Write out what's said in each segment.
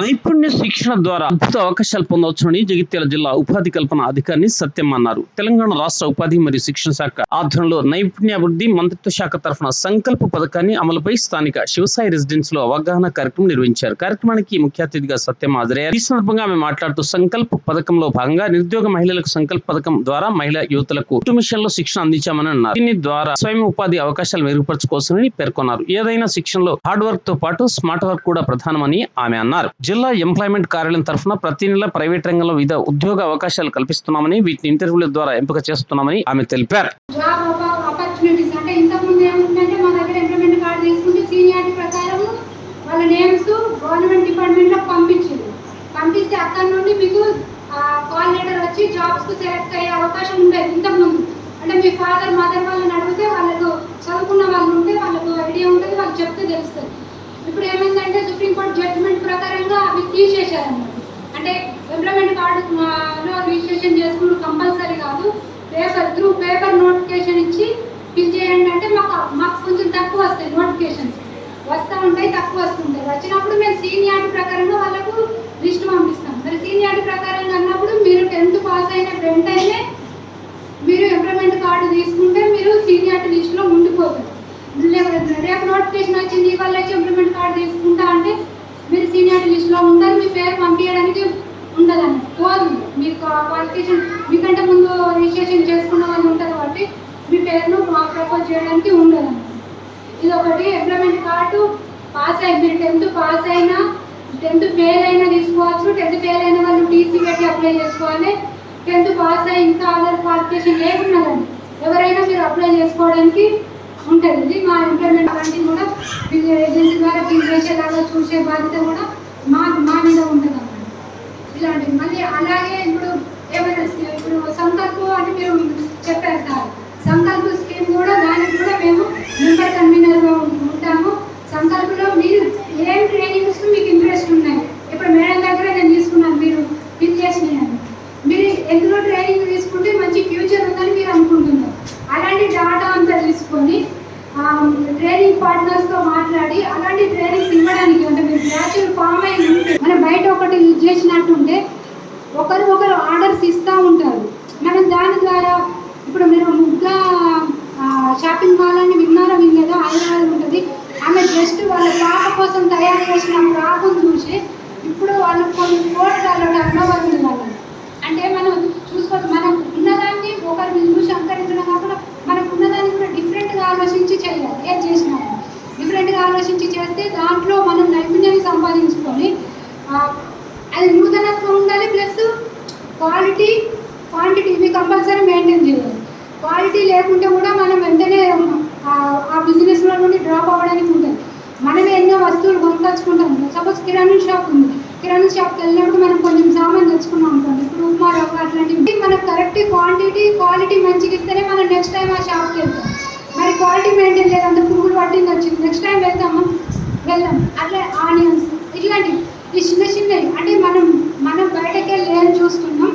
నైపుణ్య శిక్షణ ద్వారా అద్భుత అవకాశాలు పొందవచ్చునని జగిత్యాల జిల్లా ఉపాధి కల్పన అధికారిని సత్యం అన్నారు. తెలంగాణ రాష్ట్ర ఉపాధి మరియు శిక్షణ శాఖ ఆధ్వర్యంలో నైపుణ్యాభివృద్ధి మంత్రిత్వ శాఖ తరఫున సంకల్ప పథకాన్ని అమలుపై స్థానిక శివసాయి రెసిడెన్స్లో అవగాహన కార్యక్రమం నిర్వహించారు. కార్యక్రమానికి ముఖ్య అతిథిగా సత్యం హాజరయ్యారు. ఈ సందర్భంగా ఆమె మాట్లాడుతూ సంకల్ప పథకంలో భాగంగా నిరుద్యోగ మహిళలకు సంకల్ప పథకం ద్వారా మహిళా యువతలకు మిషన్లో శిక్షణ అందించామని అన్నారు. దీని ద్వారా స్వయం ఉపాధి అవకాశాలు మెరుగుపరచుకోవచ్చని పేర్కొన్నారు. ఏదైనా శిక్షణలో హార్డ్ వర్క్తో పాటు స్మార్ట్ వర్క్ కూడా ప్రధానమని ఆమె అన్నారు. జిల్లా ఎంప్లాయ్మెంట్ కార్యాలయం తరఫున ప్రతి నెల ప్రైవేట్ రంగంలో వివిధ ఉద్యోగ అవకాశాలు కల్పిస్తున్నామని వీటిని ఇంటర్వ్యూల ద్వారా ఎంపిక చేస్తున్నామని ఆమె తెలిపారు. జాబ్ ఆపర్చునిటీస్ అంటే ఇంతకుముందు ఏముందంటే దగ్గర ఇంప్లిమెంట్ కార్డు తీసుకుంటే సీనియారిటీ వాళ్ళ నేమ్స్ గవర్నమెంట్ డిపార్ట్మెంట్లో పంపించారు పంపిస్తే అక్కడ నుండి మీకు కాల్ లెటర్ వచ్చి జాబ్స్కు సెలెక్ట్ అయ్యే అవకాశం ఉండేది ఇంతకుముందు అంటే మీ ఫాదర్ మదర్ వాళ్ళని అడిగితే వాళ్ళకు చదువుకున్న వాళ్ళు ఉంటే వాళ్ళకు ఐడియా ఉంటుంది వాళ్ళు చెప్తే తెలుస్తుంది. ఇప్పుడు ఏమైందంటే సుప్రీంకోర్టు జడ్జిమెంట్ ప్రకారంగా అవి తీసేశారన్నమాట అంటే ఎంప్లాయ్మెంట్ కార్డులో రిజిస్ట్రేషన్ చేసుకుని కంపల్సరీ కాదు. పేపర్ త్రూ పేపర్ నోటిఫికేషన్ ఇచ్చి ఫిల్ చేయండి అంటే మాకు మాకు కొంచెం తక్కువ వస్తాయి నోటిఫికేషన్స్. వస్తూ ఉంటాయి తక్కువ వస్తుంటాయి. వచ్చినప్పుడు మేము సీనియారిటీ ప్రకారంగా వాళ్ళకు లిస్ట్ పంపిస్తాం. మరి సీనియారిటీ ప్రకారంగా అన్నప్పుడు మీరు టెన్త్ పాస్ అయిన వెంటనే మీరు ఎంప్లాయ్మెంట్ కార్డు తీసుకుంటే మీరు సీనియారిటీ లిస్ట్లో ఉండిపోతారు. రేపు నోటిఫికేషన్ వచ్చింది ఇవాళ వచ్చి ఇంప్లిమెంట్ కార్డు తీసుకుంటా అంటే మీరు సీనియర్ లిస్ట్లో ఉండరు మీ పేరు పంపించడానికి ఉండదండి పోదు మీకు క్వాలిఫికేషన్ మీకంటే ముందు రిజిస్ట్రేషన్ చేసుకున్న వాళ్ళు ఉంటారు కాబట్టి మీ పేరును ప్రపోజ్ చేయడానికి ఉండదండి ఇది ఒకటి ఎంప్లాయ్మెంట్ కార్డు పాస్ అయి మీరు టెన్త్ పాస్ అయినా టెన్త్ ఫెయిల్ అయినా తీసుకోవచ్చు. టెన్త్ ఫెయిల్ అయిన వాళ్ళు టీసీ పెట్టి అప్లై చేసుకోవాలి. టెన్త్ పాస్ అయ్యి ఇంకా అదర్ క్వాలిఫికేషన్ లేకున్నదండి ఎవరైనా మీరు అప్లై చేసుకోవడానికి ఉంటుంది. మా ఎంప్లాయ్మెంట్ అలాంటివి కూడా ఏజెన్సీ ద్వారా ఫీల్ చేసేలాగా చూసే బాధ్యత కూడా మా మా మీద ఉంటుంది అన్నమాట ఇలాంటివి మళ్ళీ అలాగే ఇప్పుడు ఏమైనా స్కీ- ఇప్పుడు సంకల్పు అని మీరు చెప్పారు సార్ సంకల్ప స్కీమ్ కూడా దానికి కూడా మేము మెంబర్ కన్వీనర్గా ఉంటాము సంకల్పలో మీరు ఏం ట్రైనింగ్స్ మీకు ఇంట్రెస్ట్ ఉన్నాయి ఇప్పుడు మేడం దగ్గర నేను తీసుకున్నాను మీరు ఫిల్ చేసినాయని మీరు ఎందులో ట్రైనింగ్ తీసుకుంటే మంచి ఫ్యూచర్ ఉందని మీరు అనుకుంటున్నారు అలాంటి డాటా అంతా తీసుకొని ట్రైనింగ్ పార్ట్నర్స్తో మాట్లాడి అలాంటి ట్రైనింగ్స్ ఇవ్వడానికి అంటే మీరు బ్యాచులర్ ఫామ్ అయి ఉంటే మనం బయట ఒకటి చేసినట్టుంటే ఒకరు ఒకరు ఆర్డర్స్ ఇస్తూ ఉంటారు. మనం దాని ద్వారా ఇప్పుడు మీరు ముగ్గా షాపింగ్ మాల్ అని విన్నారో వినలేదో హైదరాబాద్ ఉంటుంది. ఆమె జస్ట్ వాళ్ళ పాప కోసం తయారు చేసిన ఫ్రాకును చూసి ఇప్పుడు వాళ్ళు కొన్ని కోట్లలో అమ్మవాళ్ళు వాళ్ళు అంటే మనం క్వాలిటీ లేకుంటే కూడా మనం వెంటనే ఆ, బిజినెస్లో నుండి డ్రాప్ అవ్వడానికి ఉంటుంది. మనమే ఎన్నో వస్తువులు కొనుక్కొచ్చుకుంటాం. సపోజ్ కిరాణా షాప్ ఉంది. కిరాణా షాప్కి వెళ్ళినప్పుడు మనం కొంచెం సామాన్ తెచ్చుకున్నాం అనుకోండి. ఇప్పుడు ఉప్మా రవ్వ అట్లాంటివి మనకు కరెక్ట్ క్వాంటిటీ క్వాలిటీ మంచిగా ఇస్తేనే మనం నెక్స్ట్ టైం ఆ షాప్కి వెళ్తాం. మరి క్వాలిటీ మెయింటైన్ లేదంటే పురుగులు పట్టింది వచ్చింది. నెక్స్ట్ టైం వెళ్తామా వెళ్దాం. అట్లా ఆనియన్స్ ఇట్లాంటివి. ఈ చిన్న చిన్నవి. అంటే మనం మనం బయటకే లేని చూస్తున్నాం?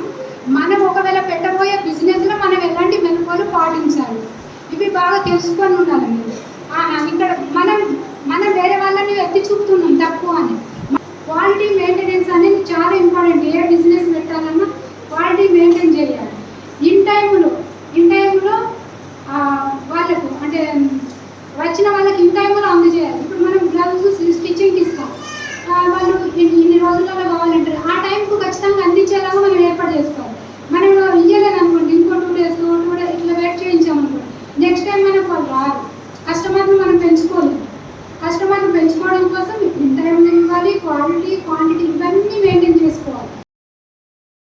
మనం తెలుసుకొని ఉండాలండి ఇక్కడ మనం మనం వేరే వాళ్ళని ఎత్తి చూపుతున్నాం తక్కువ అని. క్వాలిటీ మెయింటెనెన్స్ అనేది చాలా ఇంపార్టెంట్. ఏ బిజినెస్ పెట్టాలన్నా క్వాలిటీ మెయింటైన్ చేయాలి. ఇన్ టైంలో ఇన్ టైంలో వాళ్ళకు అంటే వచ్చిన వాళ్ళకి ఇన్ టైంలో అందజేయాలి. ఇప్పుడు మనం గ్లౌజ్ స్టిచ్చింగ్కి ఇస్తాం వాళ్ళు ఇన్ని ఇన్ని రోజులలో కావాలంటారు. ఆ టైంకు ఖచ్చితంగా పెంచుకోవాలి కస్టమర్ని పెంచుకోవడం కోసం టైం ఇవ్వాలి? క్వాలిటీ క్వాంటిటీ ఇవన్నీ మెయింటైన్ చేసుకోవాలి.